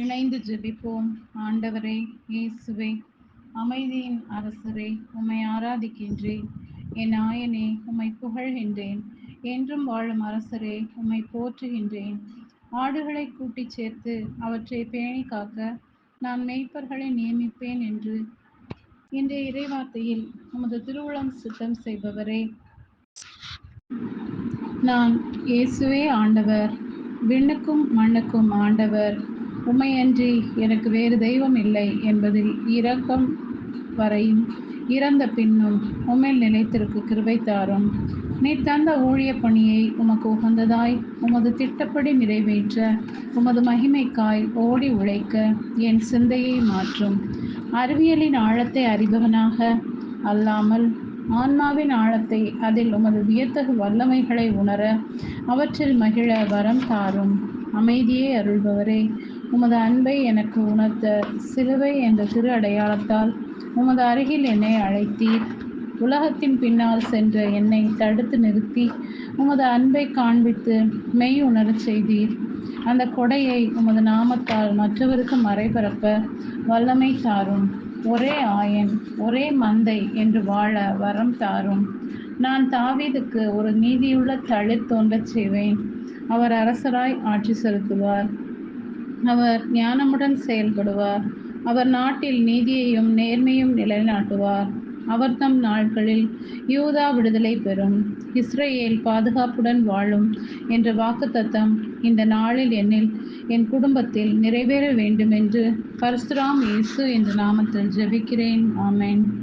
இணைந்து ஜெபிப்போம். ஆண்டவரே இயேசுவே அமைதியின் அரசரே உம்மை ஆராதிக்கின்றேன் என் ஆயனே உம்மை புகழ்கின்றேன். என்றும் வாழும் அரசரே உம்மை போற்றுகின்றேன். ஆடுகளை கூட்டிச் சேர்த்து அவற்றை பேணி காக்க நான் மேய்ப்பர்களை நியமிப்பேன் என்று இன்றைய இறைவார்த்தையில் உமது திருவுளம் சுத்தம் செய்பவரே. நான் இயேசுவே ஆண்டவர் விண்ணுக்கும் மண்ணுக்கும் ஆண்டவர். உமையன்றி எனக்கு வேறு தெய்வம் இல்லை என்பதில் இரக்கம் வரையும் இறந்த பின்னும் உமேல் நிலைத்திற்கு கிருபை தாரும். நீ தந்த ஊழிய பணியை உமக்கு உகந்ததாய் உமது திட்டப்படி நிறைவேற்ற உமது மகிமைக்காய் ஓடி உழைக்க என் சிந்தையை மாற்றும். அறிவியலின் ஆழத்தை அறிபவனாக அல்லாமல் ஆன்மாவின் ஆழத்தை அதில் உமது வியத்தகு வல்லமைகளை உணர அவற்றில் மகிழ வரம் தாரும். அமைதியே அருள்பவரே உமது அன்பை எனக்கு உணர்த்த சிலுவை என்ற திரு அடையாளத்தால் உமது அருகில் என்னை அழைத்தீர். உலகத்தின் பின்னால் சென்ற என்னை தடுத்து நிறுத்தி உமது அன்பை காண்பித்து மெய் உணரச் செய்தீர். அந்த கொடையை உமது நாமத்தால் மற்றவருக்கு மறைபரப்ப வல்லமை தாரும். ஒரே ஆயன் ஒரே மந்தை என்று வாழ வரம் தாரும். நான் தாவீதுக்கு ஒரு நீதியுள்ள தளிர் தோன்றச் செய்வேன். அவர் அரசராய் ஆட்சி செலுத்துவார். அவர் ஞானமுடன் செயல்படுவார். அவர் நாட்டில் நீதியையும் நேர்மையும் நிலைநாட்டுவார். அவர் தம் நாட்களில் யூதா விடுதலை பெறும். இஸ்ரேல் பாதுகாப்புடன் வாழும் என்ற வாக்குத்தத்தம் இந்த நாளில் என்னில் என் குடும்பத்தில் நிறைவேற வேண்டும் என்று பரசுராம் இயேசு என்ற நாமத்தில் ஜெபிக்கிறேன். ஆமேன்.